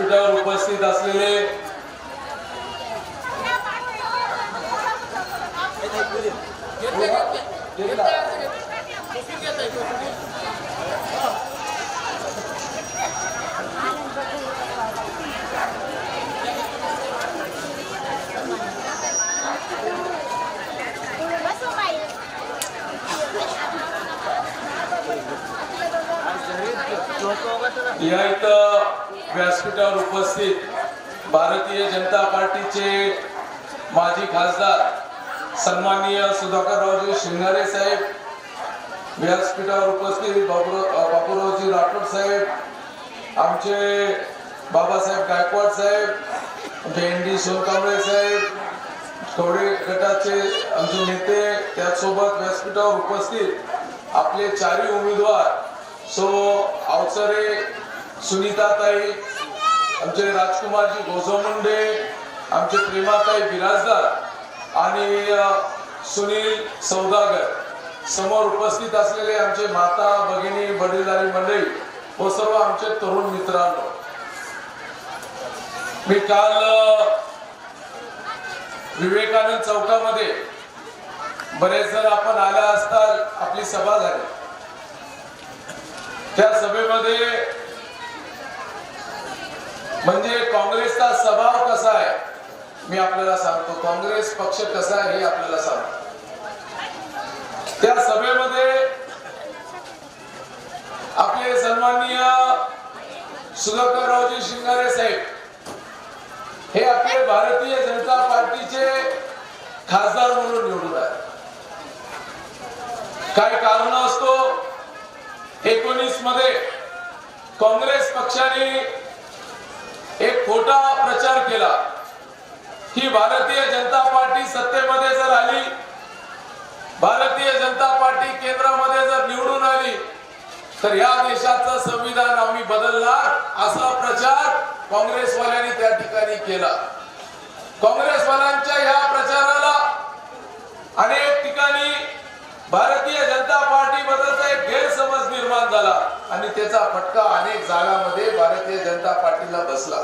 व्यासपीठावर उपस्थित असलेले या इथं व्यासपीठावर उपस्थित भारतीय जनता पार्टीचे माजी खासदार सन्माननीय सुधाकररावजी शिंगारे साहेब व्यासपीठावर उपस्थित बाबुराव बाबूरावजी राठोड साहेब आमचे बाबासाहेब गायकवाड साहेब आमचे एन डी सोनकांबळे साहेब थोडे गटाचे आमचे नेते त्याचसोबत व्यासपीठावर उपस्थित आपले चारही उमेदवार सो अवसरे सुनीताताई आमचे राजकुमारजी गोजमुंडे आमचे प्रेमाताई बिराजदार आणि सुनील सौदागर समोर उपस्थित असलेले आमचे माता भगिनी वडीलधारी मंडळी व सर्व आमचे तरुण मित्रांनो. मी काल विवेकानंद चौकामध्ये बरेच जण आपण आल्या असताल आपली सभा झाली. त्या सभेमध्ये म्हणजे काँग्रेसचा स्वभाव कसा आहे? मी आपल्याला सांगतो काँग्रेस पक्ष कसा आहे हे आपल्याला सांगतो. त्या सभेमध्ये आपले सन्माननीय सुधाकररावजी शिंगारे साहेब हे आपले भारतीय जनता पार्टीचे खासदार म्हणून निवडून आहे काय कारण असतो? एकोणीसमध्ये काँग्रेस पक्षाने एक खोटा प्रचार केला. की भारतीय जनता पार्टी सत्तेमध्ये जर आली भारतीय जनता पार्टी केंद्रामध्ये जर निवडून आली तर या देशाचं संविधान आम्ही बदलणार असा प्रचार काँग्रेसवाल्यांनी त्या ठिकाणी केला. काँग्रेसवाल्यांच्या या प्रचाराला अनेक ठिकाणी भारतीय जनता पार्टी बद्दलचा एक गैरसमज निर्माण झाला. आणि त्याचा फटका अनेक जागामध्ये भारतीय जनता पार्टीला बसला.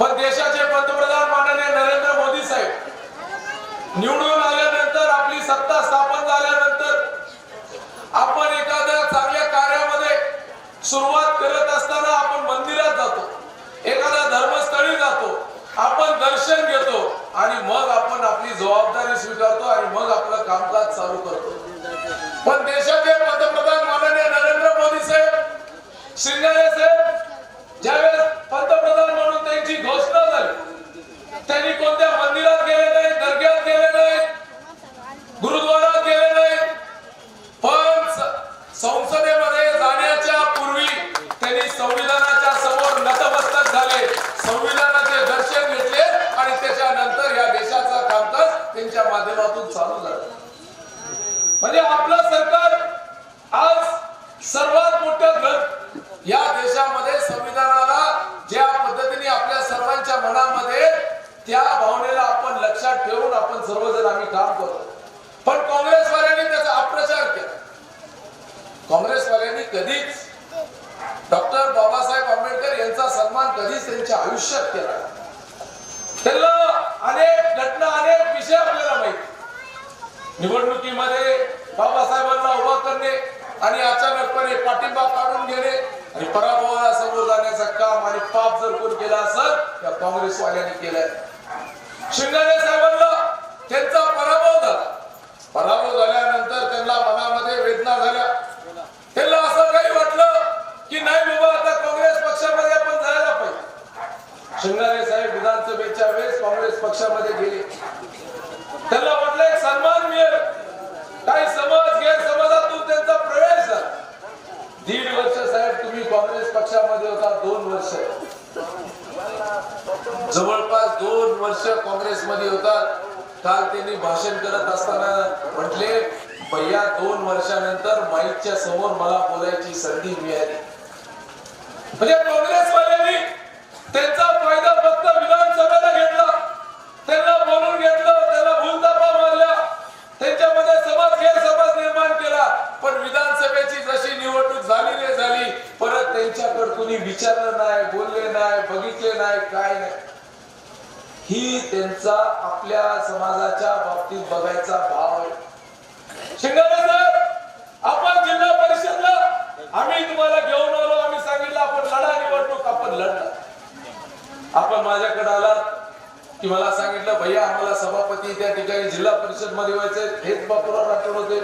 पण देशाचे पंतप्रधान माननीय नरेंद्र मोदी साहेब निवडून आल्यानंतर आपली सत्ता स्थापन झाल्यानंतर आपण एखाद्या चांगल्या कार्यामध्ये सुरुवात करत असताना आपण मंदिरात जातो एखाद्या धर्मस्थळी जातो आपण दर्शन घेतो आणि मग आपण आपली जबाबदारी स्वीकारतो आणि मग आपलं कामकाज चालू करतो. पण देश पंतप्रधान माननीय नरेंद्र मोदी साहेब शिंगारे साहेब ज्यावेळेस पंतप्रधान म्हणून त्यांची घोषणा झाली त्यांनी कोणत्या मंदिरात गेले नाहीत दर्ग्यात गेले नाहीत गुरुद्वारात गेले नाहीत पण स- संसदेमध्ये जाण्याच्या पूर्वी त्यांनी संविधानाच्या समोर नतमस्तक झाले संविधानाचे दर्शन घेतले आणि त्याच्यानंतर या देशाचं कामकाज त्यांच्या माध्यमातून चालू झालं म्हणजे आपलं सरकार आज सर्वात मोठं घर या देशामध्ये संविधानाला ज्या पद्धतीने आपल्या सर्वांच्या मनामध्ये त्या भावनेला आपण लक्षात ठेवून आपण सर्वजण आम्ही काम करतो पण काँग्रेसवाल्यांनी त्याचा अप्रचार केला काँग्रेसवाल्यांनी कधीच. डॉक्टर बाबासाहेब आंबेडकर यांचा सन्मान कधीच त्यांच्या आयुष्यात केला त्यांना अनेक घटना अनेक विषय आपल्याला माहीत. निवडणुकीमध्ये बाबासाहेबांना उभा करणे आणि अचानकपणे पाठिंबा काढून घेणे आणि पराभवाला समोर जाण्याचं काम आणि पाप जर कोण केला असेल त्या काँग्रेसवाल्यांनी केलंय. शिंगारे साहेबांना त्यांचा पराभव झाल्यानंतर त्यांना मनामध्ये वेदना झाल्या त्यांना असं काही वाटलं की नाही बाबा आता काँग्रेस पक्षामध्ये आपण जायला पाहिजे शिंगारे साहेब विधानसभेच्या वेळेस काँग्रेस पक्षामध्ये गेले. त्यांना वाटलं एक सन्मान मिळेल. काही समज गैरसमजातून त्यांचा प्रवेश झाला. दीड वर्ष साहेब तुम्ही काँग्रेस पक्षामध्ये होता दोन वर्ष. जवळपास दोन वर्ष काँग्रेसमध्ये होता. काल त्यांनी भाषण करत असताना म्हटले भैया दोन वर्षानंतर माईकच्या समोर मला बोलायची संधी मिळाली. म्हणजे काँग्रेसवाल्यांनी त्यांचा पण विधानसभेची जशी निवडणूक झाली रे झाली परत त्यांच्याकडे कुणी विचारलं नाही बोलले नाही बघितले नाही काय नाही. ही त्यांचा आपल्या समाजाच्या बाबतीत बघायचा भाव आहे. शिंगारे सर आपण जिल्हा परिषदला आम्ही तुम्हाला घेऊन आलो आम्ही सांगितलं आपण लढा निवडणूक आपण लढला आपण माझ्याकडे आला की मला सांगितलं भैया आम्हाला सभापती त्या ठिकाणी जिल्हा परिषदमध्ये व्हायचे हेच बापूराव राठोड होते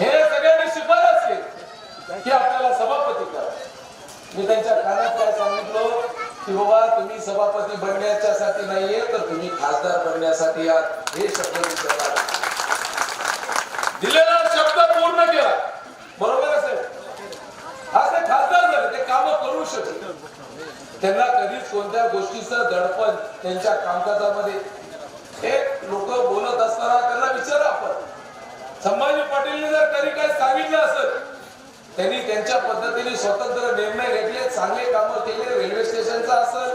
हे सगळ्यांनी शिफारस केली. की आपल्याला सभापती करा. मी त्यांच्या कानात काय सांगितलं की बाबा तुम्ही सभापती बनण्याच्या साठी नाहीये तर तुम्ही खासदार बनण्यासाठी आहात हे शब्द मी दिलेला शब्द पूर्ण केला. बरोबर असेल आज ते खासदार झाले ते काम करू शकत त्यांना कधीच कोणत्या गोष्टीचं दडपण त्यांच्या कामकाजामध्ये संभाजी पाटीलने जर तरी काय सांगितलं असेल त्यांनी त्यांच्या पद्धतीने स्वतंत्र निर्णय घेतले चांगले कामं केले रेल्वे स्टेशनचा असेल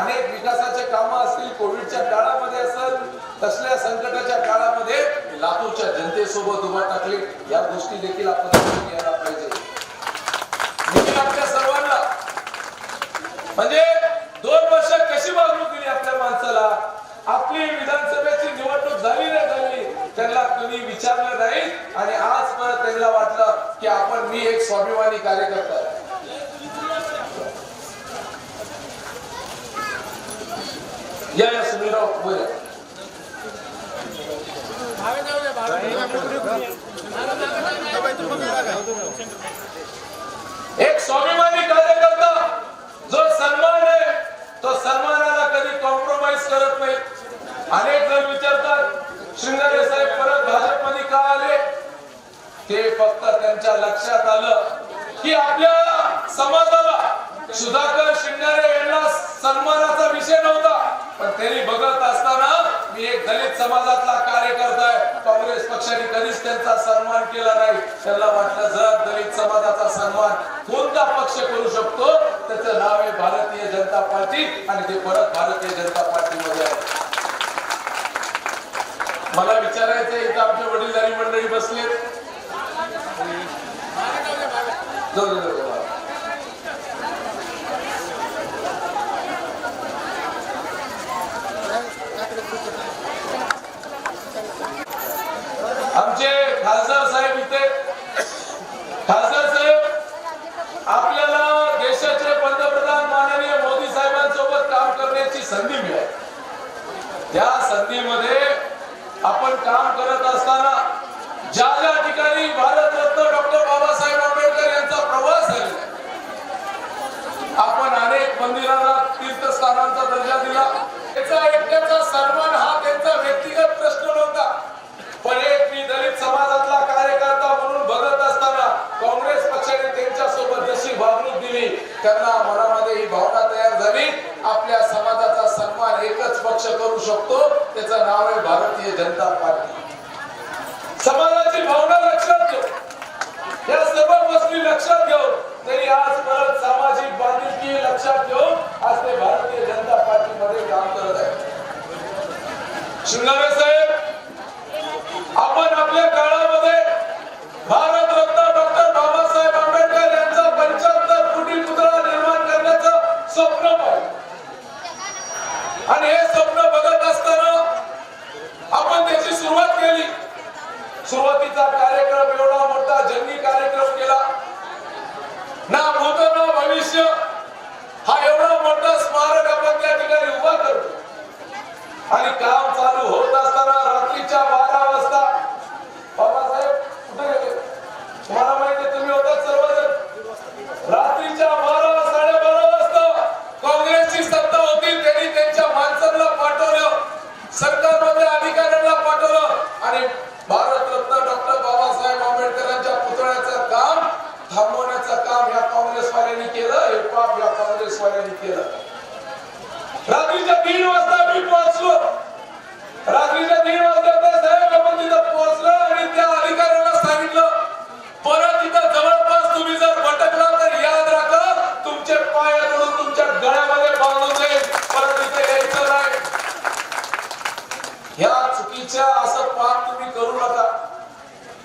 अनेक विकासाचे कामं असतील कोविडच्या काळामध्ये असेल तसल्या संकटाच्या काळामध्ये लातूरच्या जनतेसोबत उभा टाकले या गोष्टी देखील आपण घ्यायला पाहिजे. म्हणजे आपल्या सर्वांना म्हणजे दोन वर्ष कशी वागणूक दिली आपल्या माणसाला? आपली विधानसभेची निवडणूक झाली नाही झाली? त्यांना कुणी विचारलं नाही आणि आज परत त्यांना वाटलं की आपण मी एक स्वाभिमानी कार्यकर्ता आहे. या या सुनीलराव बोला एक स्वाभिमानी कार्यकर्ता जो सन्मान आहे तो सन्मानाला कधी कॉम्प्रोमाइज करत नाही अनेक जण विचारतात श्रींगारे साहेब परत भाजपमध्ये का आले? ते फक्त त्यांच्या लक्षात आलं की आपल्या समाजाला सुधाकर शिंगारे यांना सन्मानाचा विषय नव्हता. पण त्यांनी बघत असताना मी एक दलित समाजातला कार्यकर्ता आहे. काँग्रेस पक्षाने कधीच त्यांचा सन्मान केला नाही. त्यांना वाटलं जर दलित समाजाचा सन्मान कोणता पक्ष करू शकतो त्याचं नाव आहे भारतीय जनता पार्टी आणि ते परत भारतीय जनता पार्टीमध्ये आहे. मला विचारायचं आहे, इथं आमचे वडीलधारी मंडळी बसलेत. आमचे खासदार साहेब इथे. खासदार साहेब आपल्याला देशाचे पंतप्रधान माननीय मोदी साहेबांसोबत काम करण्याची संधी मिळाली. त्या संधीमध्ये आपण काम करत असताना ज्या ज्या ठिकाणी भारतरत्न डॉक्टर बाबासाहेब आंबेडकर यांचा प्रवास आहे, आपण अनेक मंदिरांना तीर्थस्थानांचा दर्जा दिला. त्याचा एकट्याचा सन्मान हा त्यांचा व्यक्तिगत प्रश्न नव्हता. पण एक मी दलित समाजातला कार्यकर्ता म्हणून बघत असताना काँग्रेस पक्षाने त्यांच्यासोबत जशी वागणूक दिली त्यांना मनामध्ये ही भावना तयार झाली. आपल्या समाजाचा सन्मान एकच पक्ष करू शकतो. त्याचं नाव आहे भारतीय जनता पार्टी. समाजाची भावना लक्षात घेऊ या सर्व गोष्टी लक्षात घेऊन त्यांनी आज परत सामाजिक बांधिलकी लक्षात घेऊन आज ते भारतीय जनता पार्टी मध्ये काम करत आहे शिंगारे साहेब आपण आपल्या काळामध्ये भारत आणि ఆటోలో అని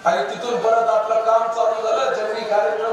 आणि तिथून परत आपलं काम चालू झालं जंगली कार्यक्रम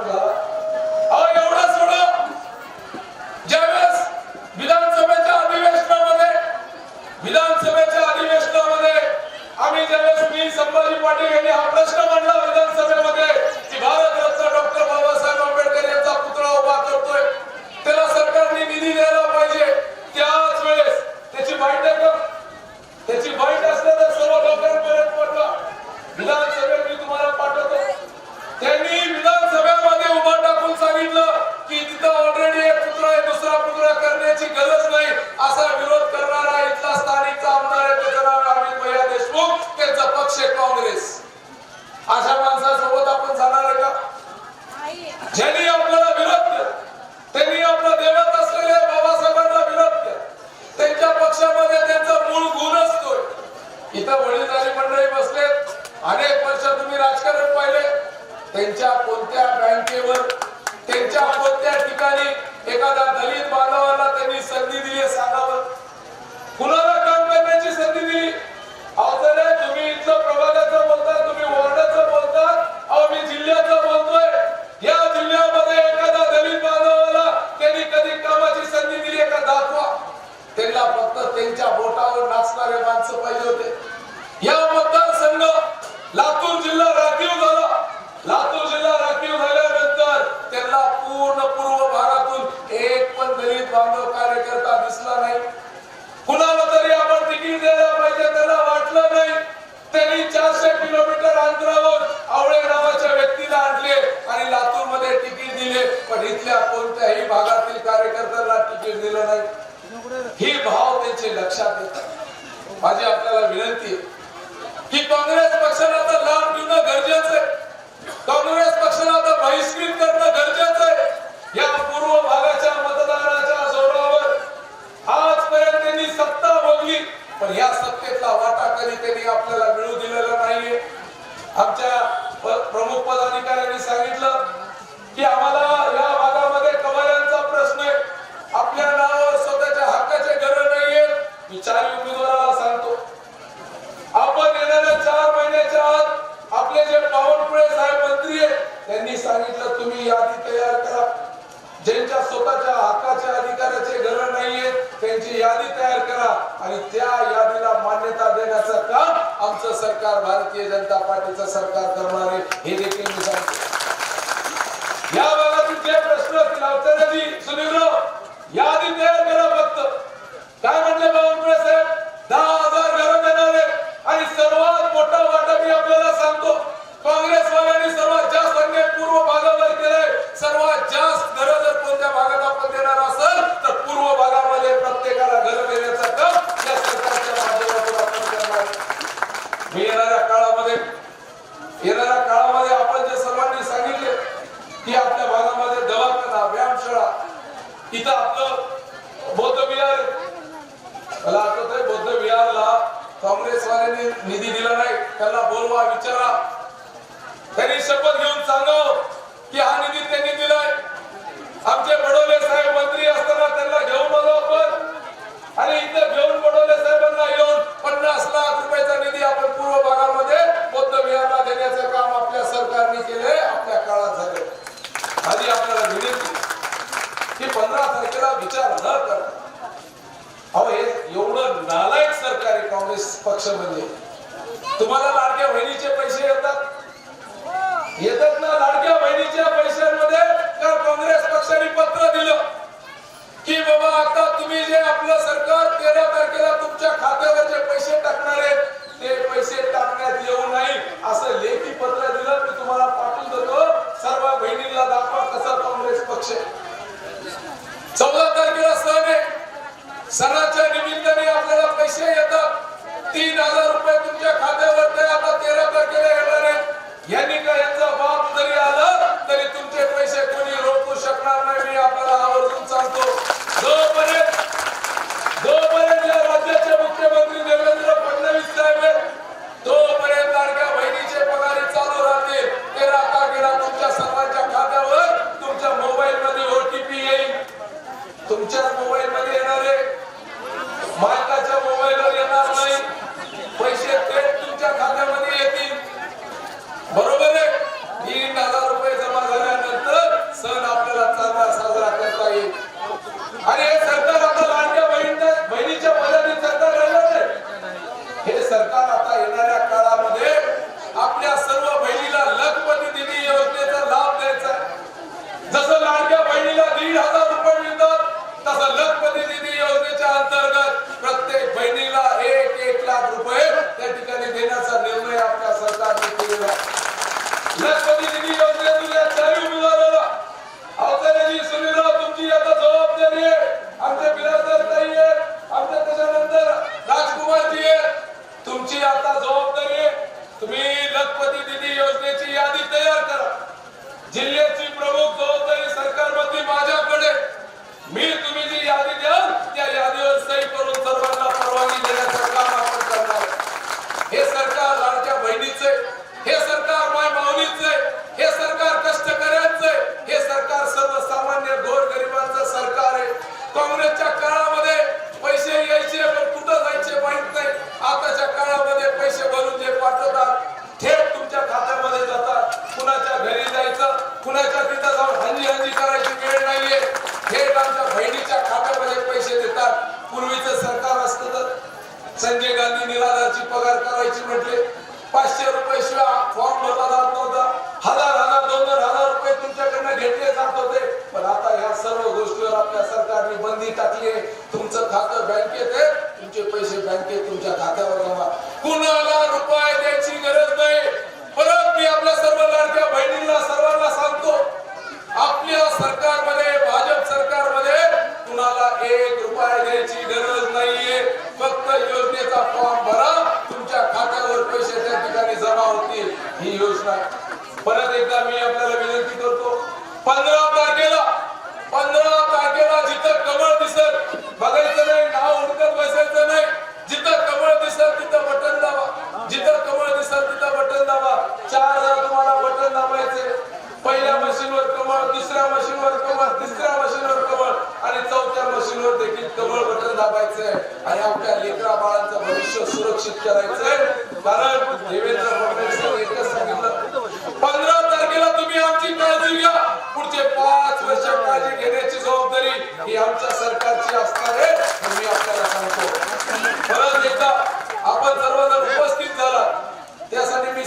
त्यांच्या कोणत्या बँकेवर त्यांच्या कोणत्या ठिकाणी एखादा दलित बांधवांना त्यांनी संधी दिली सांगावं? पुन्हा आलेला नाही हे भाव त्यांचे लक्षात येतात माझी आपल्याला विनंती आहे की काँग्रेस पक्षाला आता लाभ गरजेचं आहे. काँग्रेस पक्षाला आता बहिष्कृत करणं गरजेचं आहे. या पूर्व भागाच्या जोरावर आजपर्यंत त्यांनी सत्ता भोगली. पण या सत्तेतला वाटा कधी त्यांनी आपल्याला मिळू दिलेला नाहीये. आमच्या प्रमुख पदाधिकाऱ्यांनी सांगितलं की आम्हाला या जे बावनकुळे साहेब मंत्री आहेत त्यांनी सांगितलं तुम्ही यादी तयार करा. ज्यांच्या स्वतःच्या हक्काच्या अधिकाराचे घर नाहीये त्यांची यादी तयार करा आणि त्या यादीला मान्यता देण्याचं काम आमचं सरकार भारतीय जनता पार्टीचं सरकार करणार आहे. हे देखील मी सांगतो. या भागातील जे प्रश्न असतील सुनीलराव? यादी तयार करा फक्त. काय म्हणले बावनकुळे साहेब? दहा कांग्रेस एक लाख रुपये हे सरकार माय माऊलीच आहे. हे सरकार कष्टकऱ्यांचं आहे हे सरकार सर्वसामान्य गोरगरिबांचं सरकार आहे. काँग्रेसच्या काळात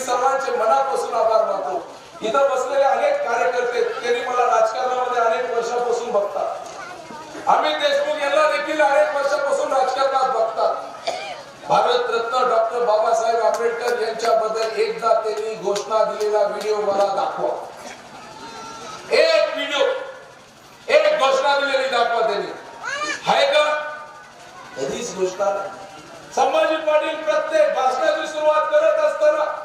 सर्वांचे मनापासून आभार मानतो. इथं बसलेले अनेक कार्यकर्ते त्यांनी मला राजकारणामध्ये अनेक वर्षापासून बघतात. अमित देशमुख यांना देखील अनेक वर्षापासून राजकारणात बघतात. भारतरत्न डॉक्टर बाबासाहेब आंबेडकर यांच्या बद्दल एकदा त्यांनी घोषणा दिलेला व्हिडिओ मला दाखवा. एक व्हिडिओ एक घोषणा दिलेली दाखवा त्यांनी. आहे का? कधीच घोषणा संभाजी पाटील प्रत्येक भाषणाची सुरुवात करत असताना